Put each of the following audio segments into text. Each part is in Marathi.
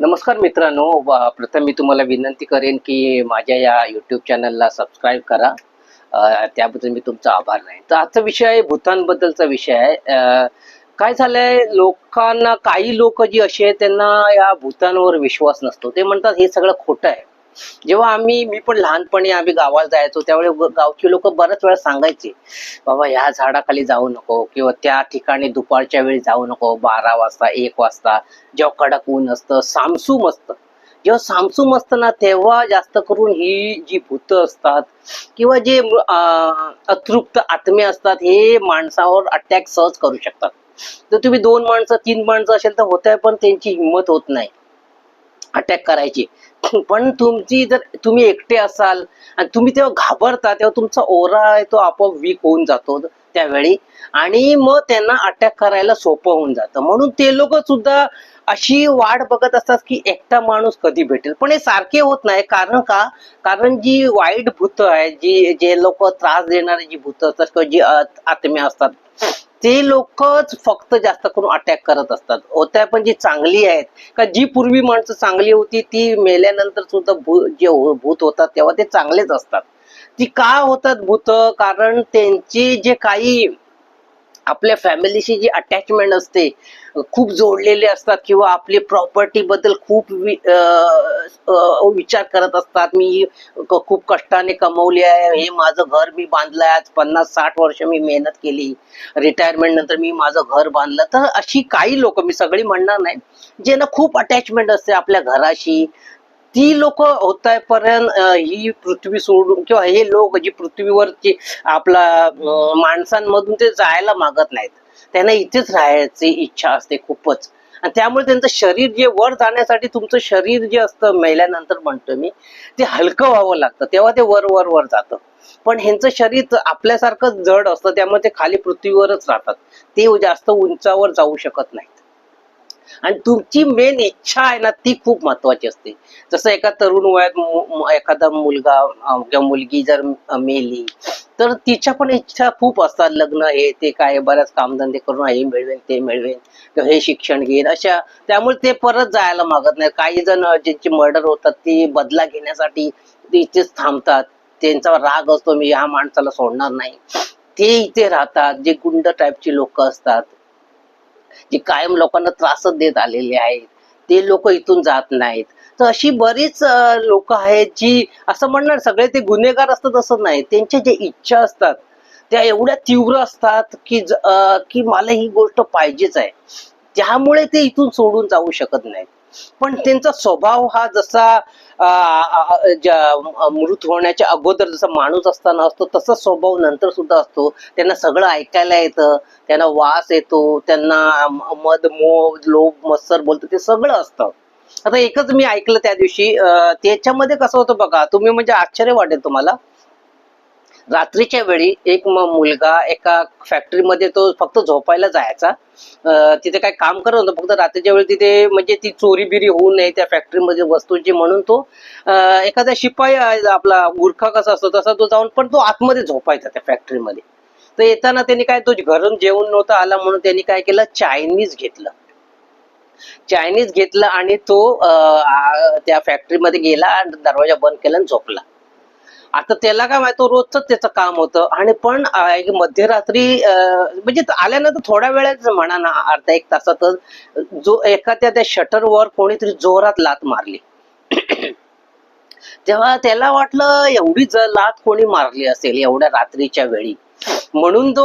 नमस्कार मित्रांनो प्रथम मी तुम्हाला विनंती करेन की माझ्या या यूट्यूब चॅनलला सबस्क्राईब करा. त्याबद्दल मी तुमचा आभार नाही तर आजचा विषय आहे भूतांबद्दलचा विषय आहे. काय झालंय लोकांना काही लोक जी असे आहेत त्यांना या भूतांवर विश्वास नसतो. ते म्हणतात हे सगळं खोटं आहे. जेव्हा आम्ही मी पण लहानपणी आम्ही गावाला जायचो त्यावेळी गावची लोक बऱ्याच वेळा सांगायचे बाबा ह्या झाडाखाली जाऊ नको किंवा त्या ठिकाणी दुपारच्या वेळी जाऊ नको बारा वाजता एक वाजता जेव्हा कडक ऊन असतं सामसूम असतं. जेव्हा सामसूम असतं ना तेव्हा जास्त करून ही जी भूत असतात किंवा जे अतृप्त आत्मे असतात हे माणसावर अटॅक सहज करू शकतात. तर तुम्ही दोन माणसं तीन माणसं असेल तर होत आहे पण त्यांची हिंमत होत नाही. अटॅक करायची. पण तुमची जर तुम्ही एकटे असाल आणि तुम्ही तेव्हा घाबरता तेव्हा तुमचा ओरा आहे तो आपोआप वीक होऊन जातो त्यावेळी. आणि मग त्यांना अटॅक करायला सोपं होऊन जातं. म्हणून ते लोक सुद्धा अशी वाट बघत असतात की एकटा माणूस कधी भेटेल. पण हे सारखे होत नाही. कारण का? कारण जी वाईट भूत आहे जी जे लोक त्रास देणारी जी भूत असतात किंवा जी आत्म्या असतात ते लोकच फक्त जास्त करून अटॅक करत असतात. होत्या पण जी चांगली आहेत का जी पूर्वी माणसं चांगली होती ती मेल्यानंतर सुद्धा भू जे हो, भूत होतात तेव्हा ते चांगलेच असतात. ती का होतात भूत? कारण त्यांची जे काही आपल्या फॅमिलीशी जी अटॅचमेंट असते खूप जोडलेले असतात किंवा आपली प्रॉपर्टी बद्दल खूप वि- विचार करत असतात. मी खूप कष्टाने कमवली आहे. हे माझं घर मी बांधलंय. आज पन्नास साठ वर्ष मी मेहनत केली. रिटायरमेंट नंतर मी माझं घर बांधलं. तर अशी काही लोक मी सगळी म्हणणार नाही ज्यांना खूप अटॅचमेंट असते आपल्या घराशी ती लोक होताय पर्यंत ही पृथ्वी सोडून किंवा हे लोक जी पृथ्वीवरची आपला माणसांमधून ते जायला मागत नाहीत. त्यांना इथेच राहायची इच्छा असते खूपच. आणि त्यामुळे त्यांचं शरीर जे वर जाण्यासाठी तुमचं शरीर जे असतं मेल्यानंतर म्हणतो मी ते हलकं व्हावं लागतं. तेव्हा ते वर वर वर जातं. पण ह्यांचं शरीर आपल्यासारखं जड असतं त्यामुळे ते खाली पृथ्वीवरच राहतात. ते जास्त उंचावर जाऊ शकत नाही आणि तुमची मेन इच्छा आहे ना ती खूप महत्वाची असते. जसं एका तरुण वयात एखादा मुलगा किंवा मुलगी जर मेली तर तिच्या पण इच्छा खूप असतात. लग्न हे ते काय बऱ्याच कामधंदे करून हे मिळवेन ते मिळवेन किंवा हे शिक्षण घेईन अशा. त्यामुळे ते परत जायला मागत नाही काही जण ज्यांची मर्डर होतात ती बदला घेण्यासाठी इथेच थांबतात. त्यांचा राग असतो मी या माणसाला सोडणार नाही. ते इथे राहतात जे गुंड टाईपची लोक असतात. जे कायम लोकांना त्रासच देत आलेले आहेत. ते लोक इथून जात नाहीत. तर अशी बरीच लोक आहेत जी असं म्हणणार सगळे ते गुन्हेगार असतात असं नाही. त्यांच्या ज्या इच्छा असतात त्या एवढ्या तीव्र असतात की की मला ही गोष्ट पाहिजेच आहे. त्यामुळे ते इथून सोडून जाऊ शकत नाहीत. पण त्यांचा स्वभाव हा जसा मृत होण्याच्या अगोदर जसा माणूस असताना असतो तसा स्वभाव नंतर सुद्धा असतो. त्यांना सगळं ऐकायला येतं त्यांना वास येतो त्यांना मध मद मोह लोभ मत्सर बोलतो ते सगळं असतं. आता एकच मी ऐकलं त्या दिवशी त्याच्यामध्ये कसं होतं बघा तुम्ही म्हणजे आश्चर्य वाटेल तुम्हाला. रात्रीच्या वेळी एक मुलगा एका फॅक्टरीमध्ये तो फक्त झोपायला जायचा. तिथे काय काम करत होता फक्त रात्रीच्या वेळी तिथे म्हणजे ती चोरी बिरी होऊ नये त्या फॅक्टरीमध्ये वस्तूंची म्हणून तो एखादा शिपाई आपला गुरखा कसा असतो तसा तो जाऊन पण तो आतमध्ये झोपायचा त्या फॅक्टरीमध्ये तर येताना त्यांनी काय तो घरून जेवण नव्हता आला म्हणून त्यांनी काय केलं चायनीज घेतलं. चायनीज घेतलं आणि तो त्या फॅक्टरीमध्ये गेला आणि दरवाजा बंद केला आणि झोपला. आता त्याला काय माहिती रोजच त्याचं काम होतं. आणि पण मध्यरात्री म्हणजे आल्यानंतर थोड्या वेळाच म्हणा ना अर्धा एक तासातच जो एखाद्या त्या शटरवर कोणीतरी जोरात लात मारली. तेव्हा त्याला वाटलं एवढी जर लात कोणी मारली असेल एवढ्या रात्रीच्या वेळी. म्हणून तो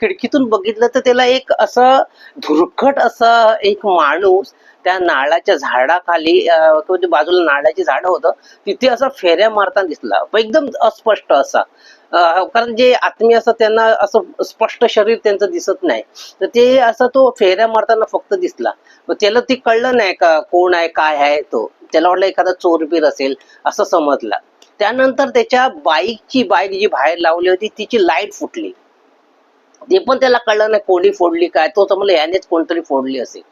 खिडकीतून बघितलं तर त्याला एक असं धुरकट असं एक माणूस त्या नाळाच्या झाडाखाली तो जे बाजूला नाळाची झाडं होतं तिथे असं फेऱ्या मारताना दिसला. एकदम अस्पष्ट असा. कारण जे आत्मी असतात त्यांना असं स्पष्ट शरीर त्यांचं दिसत नाही. तर ते असं तो फेऱ्या मारताना फक्त दिसला. मग त्याला ती कळलं नाही का कोण आहे काय आहे तो. त्याला वाटलं एखादा चोरबीर असेल असं समजला. त्यानंतर त्याच्या बाईकची बाईक जी बाहेर लावली होती तिची लाइट फुटली. ते पण त्याला कळलं नाही कोणी फोडली काय. तो समजला यानेच कोणतरी फोडली असेल.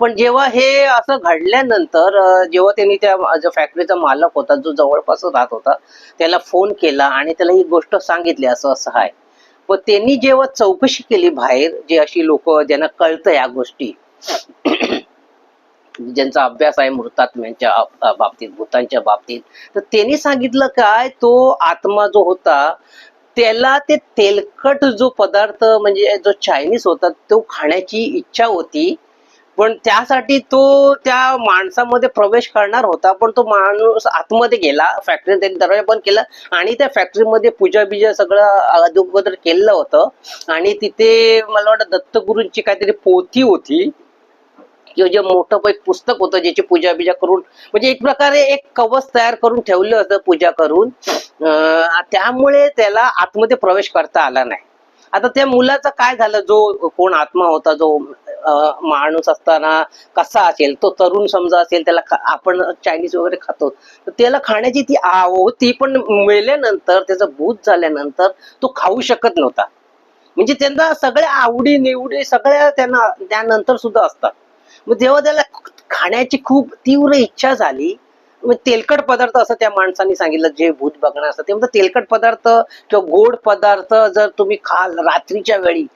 पण जेव्हा हे असं घडल्यानंतर जेव्हा त्यांनी त्या जो फॅक्टरीचा मालक होता जो जवळपास राहत होता त्याला फोन केला आणि त्याला ही गोष्ट सांगितली असं असं आहे पण त्यांनी जेव्हा चौकशी केली बाहेर जे अशी लोक ज्यांना कळतं या गोष्टी ज्यांचा अभ्यास आहे मृतात्म्यांच्या बाबतीत भूतांच्या बाबतीत तर त्यांनी सांगितलं काय तो आत्मा जो होता त्याला ते तेलकट जो पदार्थ म्हणजे जो चायनीज होता तो खाण्याची इच्छा होती पण त्यासाठी तो त्या माणसामध्ये प्रवेश करणार होता पण तो माणूस आतमध्ये गेला फॅक्टरी त्यांनी दरवाजा बंद केला आणि त्या फॅक्टरीमध्ये पूजा बिजा सगळं अगोदर केलेलं होतं. आणि तिथे मला वाटतं दत्तगुरूंची काहीतरी पोथी होती. किंवा जे मोठं एक पुस्तक होतं ज्याची पूजा बिजा करून म्हणजे एक प्रकारे एक कवच तयार करून ठेवलं होतं पूजा करून. त्यामुळे त्याला आतमध्ये प्रवेश करता आला नाही. आता त्या मुलाचं काय झालं? जो कोण आत्मा होता जो माणूस असताना कसा असेल तो तरुण समजा असेल त्याला आपण चायनीज वगैरे खातो तर त्याला खाण्याची ती आव होती पण मेल्यानंतर त्याचं भूत झाल्यानंतर तो खाऊ शकत नव्हता. म्हणजे त्यांना सगळ्या आवडी निवडी सगळ्या त्यांना त्यानंतर सुद्धा असतात. मग जेव्हा त्याला खाण्याची खूप तीव्र इच्छा झाली मग तेलकट पदार्थ असं त्या माणसाने सांगितलं जे भूत बघणार असतं ते म्हणतात तेलकट पदार्थ किंवा गोड पदार्थ जर तुम्ही खाल रात्रीच्या वेळी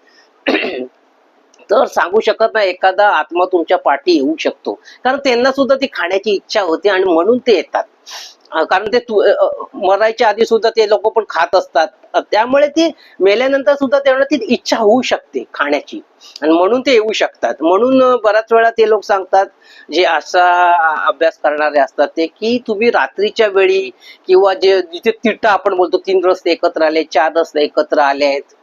तर सांगू शकत नाही एखादा आत्मा तुमच्या पाठी येऊ शकतो. कारण त्यांना सुद्धा ती खाण्याची इच्छा होती आणि म्हणून ते येतात. कारण ते मरायच्या आधी सुद्धा ते लोक पण खात असतात. त्यामुळे ती मेल्यानंतर सुद्धा त्यांना ती इच्छा होऊ शकते खाण्याची. आणि म्हणून ते येऊ शकतात. म्हणून बऱ्याच वेळा ते लोक सांगतात जे असा अभ्यास करणारे असतात ते की तुम्ही रात्रीच्या वेळी किंवा जे जिथे तिटा आपण बोलतो तीन रस्ते एकत्र आले चार रस्ते एकत्र आले आहेत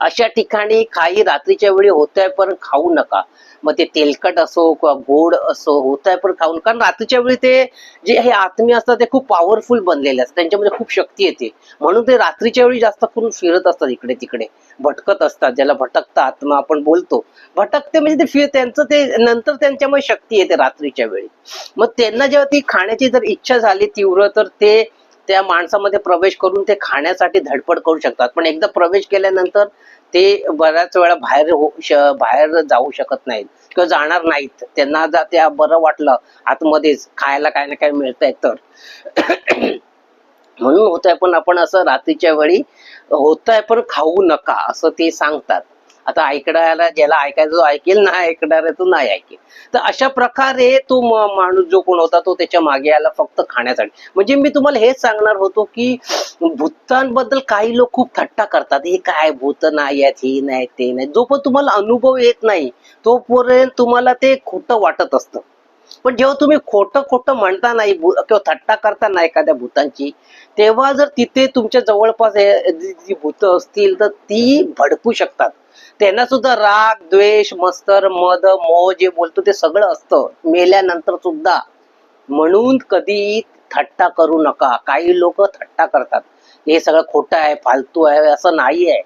अशा ठिकाणी काही रात्रीच्या वेळी होतंय पण खाऊ नका. मग ते तेलकट असो किंवा गोड असो होतंय पण खाऊ नका. कारण रात्रीच्या वेळी ते जे हे आत्मी असतात ते खूप पॉवरफुल बनलेले असतात. त्यांच्यामध्ये खूप शक्ती येते. म्हणून ते रात्रीच्या वेळी जास्त करून फिरत असतात इकडे तिकडे. भटकत असतात. ज्याला भटकता आत्मा आपण बोलतो. भटकते म्हणजे ते फिर त्यांचं ते नंतर त्यांच्यामध्ये शक्ती येते रात्रीच्या वेळी. मग त्यांना जेव्हा ती खाण्याची जर इच्छा झाली तीव्र तर ते त्या माणसामध्ये प्रवेश करून ते खाण्यासाठी धडपड करू शकतात. पण एकदा प्रवेश केल्यानंतर ते बऱ्याच वेळा बाहेर हो- श- बाहेर जाऊ शकत नाहीत किंवा जाणार नाहीत. त्यांना जर त्या बरं वाटलं आतमध्येच खायला काय ना काय मिळतंय तर. म्हणून होत आहे पण आपण असं रात्रीच्या वेळी होत आहे पण खाऊ नका असं ते सांगतात. आता ऐकणाऱ्याला ज्याला ऐकायचं ऐकेल ना ऐकणाऱ्या तो नाही ऐकेल. तर अशा प्रकारे तो माणूस जो कोण होता तो त्याच्यामागे आला फक्त खाण्यासाठी. म्हणजे मी तुम्हाला हेच सांगणार होतो की भूतांबद्दल काही लोक खूप थट्टा करतात. हे काय भूत नाही आहेत हे नाही ते नाही. जो पण तुम्हाला अनुभव येत नाही तोपर्यंत तुम्हाला ते खोटं वाटत असतं. पण जेव्हा तुम्ही खोटं खोटं म्हणता नाही किंवा थट्टा करता नाही एखाद्या भूतांची तेव्हा जर तिथे तुमच्या जवळपास जी भूत असतील तर ती भडकू शकतात. त्यांना सुद्धा राग द्वेष मस्तर मद मोह जे बोलतो ते सगळं असतं. मेल्यानंतर सुद्धा म्हणून कधी थट्टा करू नका. काही लोक थट्टा करतात. हे सगळं खोटं आहे फालतू आहे असं नाही आहे.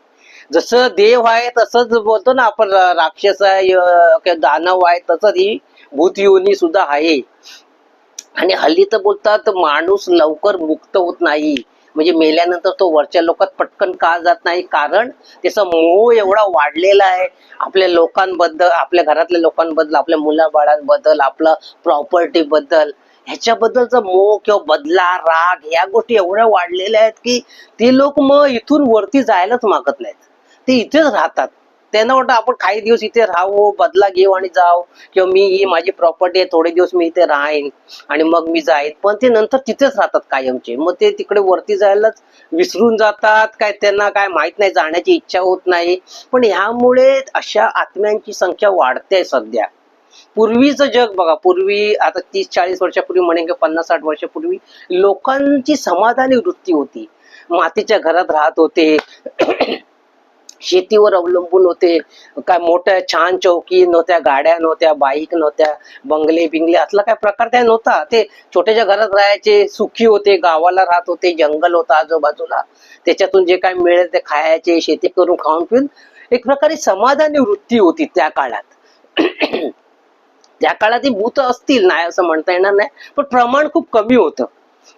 जसं देव आहे तसंच बोलतो ना आपण राक्षस आहे दानव आहे तसंच ही भूत योनी सुद्धा आहे. आणि हल्ली तर बोलतात माणूस लवकर मुक्त होत नाही. म्हणजे मेल्यानंतर तो वरच्या लोकात पटकन का जात नाही? कारण त्याचा मोह एवढा वाढलेला आहे. आपल्या लोकांबद्दल आपल्या घरातल्या लोकांबद्दल आपल्या मुलाबाळांबद्दल आपलं प्रॉपर्टी बद्दल ह्याच्याबद्दलचा मोह किंवा बदला राग ह्या गोष्टी एवढ्या वाढलेल्या आहेत की ते लोक मग इथून वरती जायलाच मागत नाहीत. ते इथेच राहतात. त्यांना वाटतं आपण काही दिवस इथे राहू बदला घेऊ आणि जाऊ. किंवा मी ही माझी प्रॉपर्टी आहे थोडे दिवस मी इथे राहीन आणि मग मी जाईन. पण ते नंतर तिथेच राहतात कायमचे. मग ते तिकडे वरती जायलाच विसरून जातात. काय त्यांना काय माहीत नाही जाण्याची इच्छा होत नाही. पण ह्यामुळे अशा आत्म्यांची संख्या वाढते सध्या. पूर्वीचं जग बघा पूर्वी आता तीस चाळीस वर्षापूर्वी म्हणे किंवा पन्नास साठ वर्षापूर्वी लोकांची समाधानी वृत्ती होती. मातीच्या घरात राहत होते. शेतीवर अवलंबून होते. काय मोठ्या छान चौकी नव्हत्या गाड्या नव्हत्या बाईक नव्हत्या बंगले बिंगले असला काय प्रकार त्या नव्हता. ते छोट्याच्या घरात राहायचे सुखी होते गावाला राहत होते जंगल होता आजूबाजूला. त्याच्यातून जे काय मिळेल ते खायचे शेती करून खाऊन पिऊन. एक प्रकारे समाधानी वृत्ती होती त्या काळात. त्या काळात ही भूत असतील नाही असं म्हणता येणार नाही पण प्रमाण खूप कमी होतं.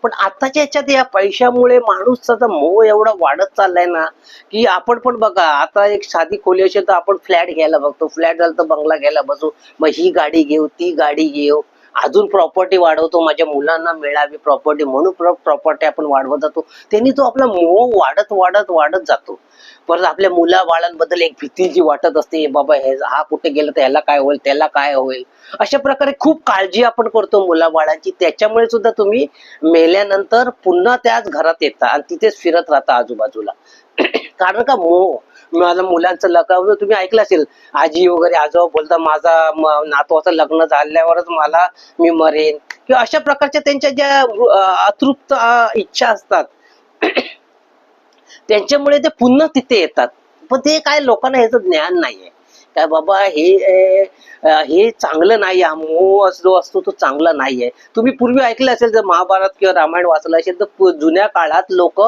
पण आताच्या याच्यात या पैशामुळे माणूसचा मोह एवढा वाढत चाललाय ना की आपण पण बघा आता एक साधी खोली असेल तर आपण फ्लॅट घ्यायला बघतो. फ्लॅट झालं तर बंगला घ्यायला बसू. मग ही गाडी घेऊ ती गाडी घेऊ. अजून प्रॉपर्टी वाढवतो माझ्या मुलांना मिळावी प्रॉपर्टी म्हणून प्रॉपर्टी आपण वाढवत जातो. त्यांनी तो आपला मोह वाढत वाढत वाढत जातो. परत आपल्या मुला बाळांबद्दल एक भीती जी वाटत असते बाबा हे हा कुठे गेलं तर ह्याला काय होईल त्याला काय होईल? अशा प्रकारे खूप काळजी आपण करतो मुला बाळांची त्याच्यामुळे सुद्धा तुम्ही मेल्यानंतर पुन्हा त्याच घरात येता आणि तिथेच फिरत राहता आजूबाजूला. कारण का मोह माझ्या मुलांचं लग्न तुम्ही ऐकलं असेल आजी वगैरे आजोबा बोलता माझा नातवाचं लग्न झाल्यावरच मला मी मरेन. किंवा अशा प्रकारच्या त्यांच्या ज्या अतृप्त इच्छा असतात त्यांच्यामुळे ते पुन्हा तिथे येतात. पण ते काय लोकांना ह्याचं ज्ञान नाहीये. काय बाबा हे हे चांगलं नाही हा मोह जो असतो तो चांगला नाहीये. तुम्ही पूर्वी ऐकलं असेल जर महाभारत किंवा रामायण वाचलं असेल तर जुन्या काळात लोक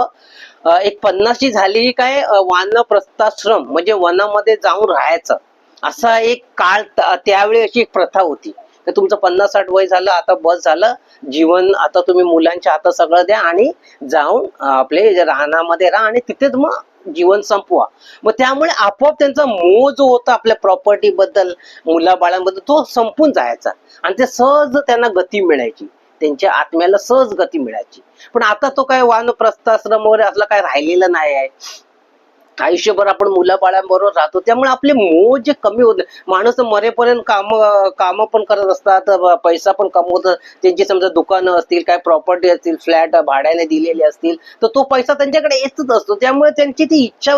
एक पन्नासची झाली काय वान वानप्रस्थाश्रम म्हणजे वनामध्ये जाऊन राहायचं. असा एक काळ त्यावेळी अशी एक प्रथा होती. तर तुमचं पन्नास साठ वय झालं आता बस झालं जीवन आता तुम्ही मुलांच्या हातात सगळं द्या आणि जाऊन आपले रानामध्ये राहा आणि तिथेच मग जीवन संपवा. मग त्यामुळे आपोआप त्यांचा मोह जो होता आपल्या प्रॉपर्टी बद्दल मुलाबाळांबद्दल तो संपून जायचा. आणि ते सहज त्यांना गती मिळायची. त्यांच्या आत्म्याला सहज गती मिळायची. पण आता तो काय वानप्रस्थाश्रम वगैरे असला काय राहिलेला नाही आहे आयुष्यभर आपण मुलाबाळांबरोबर राहतो. त्यामुळे आपले मोह जे कमी होत माणूस मरेपर्यंत काम काम पण करत असतात पैसा पण कमवत त्यांची समजा दुकानं असतील काय प्रॉपर्टी असतील फ्लॅट भाड्याने दिलेले असतील तर तो पैसा त्यांच्याकडे येतच असतो. त्यामुळे त्यांची ती इच्छा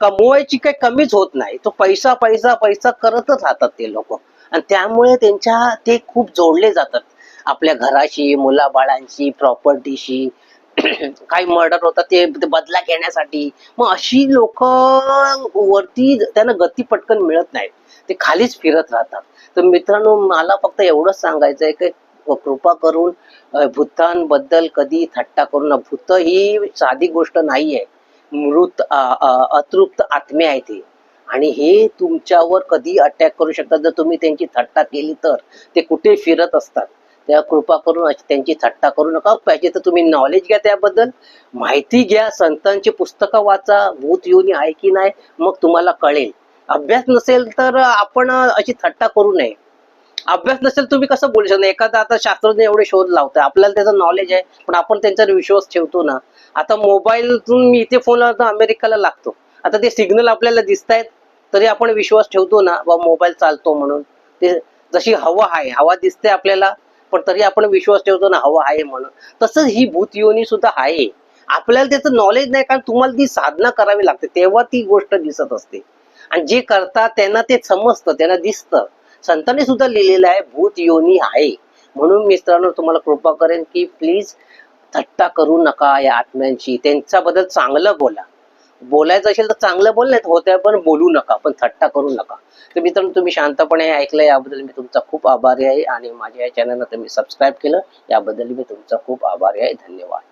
कमवायची काही कमीच होत नाही. तो पैसा पैसा पैसा करतच राहतात ते लोक. आणि त्यामुळे त्यांच्या ते खूप जोडले जातात. आपल्या घराशी मुलाबाळांशी प्रॉपर्टीशी काही मर्डर होतात ते बदला घेण्यासाठी. मग अशी लोक वरती त्यांना गती पटकन मिळत नाहीत ते खालीच फिरत राहतात. तर मित्रांनो मला फक्त एवढंच सांगायचं आहे की कृपा करून भूतांबद्दल कधी थट्टा करू नका. भूत ही साधी गोष्ट नाही आहे मृत अतृप्त आत्मे आहे ते आणि हे तुमच्यावर कधी अटॅक करू शकतात. जर तुम्ही त्यांची थट्टा केली तर ते कुठे फिरत असतात? त्या कृपा करून अशी त्यांची थट्टा करू नका. पाहिजे तर तुम्ही नॉलेज घ्या त्याबद्दल. माहिती घ्या. संतांची पुस्तकं वाचा. भूत योनी आहे की नाही मग तुम्हाला कळेल. अभ्यास नसेल तर आपण अशी थट्टा करू नये. अभ्यास नसेल तुम्ही कसं बोलू शकता? एखादा आता शास्त्रज्ञ एवढे शोध लावतोय. आपल्याला त्याचं नॉलेज आहे पण आपण त्यांच्यावर विश्वास ठेवतो ना. आता मोबाईलतून मी इथे फोन लावतो अमेरिकाला लागतो. आता ते सिग्नल आपल्याला दिसत आहेत तरी आपण विश्वास ठेवतो ना बा मोबाईल चालतो म्हणून. ते जशी हवा आहे हवा दिसते आपल्याला पण तरी आपण विश्वास ठेवतो ना हवा आहे म्हणून. तसंच ही भूत योनी सुद्धा आहे. आपल्याला त्याचं नॉलेज नाही कारण तुम्हाला ती साधना करावी लागते. तेव्हा ती गोष्ट दिसत असते. आणि जे करतात त्यांना ते समजतं त्यांना दिसतं. संतांनी सुद्धा लिहिलेलं आहे भूत योनी आहे. म्हणून मित्रांनो तुम्हाला कृपा करेन की प्लीज थट्टा करू नका या आत्म्यांशी त्यांच्याबद्दल चांगलं बोला. बोलायचं असेल तर चांगलं बोल नाही होत्या पण बोलू नका पण थट्टा करू नका. तर मित्रांनो तुम्ही शांतपणे हे ऐकलं याबद्दल मी तुमचा खूप आभारी आहे आणि माझ्या या चॅनलला तुम्ही सबस्क्राईब केलं याबद्दल मी तुमचा खूप आभारी आहे. धन्यवाद.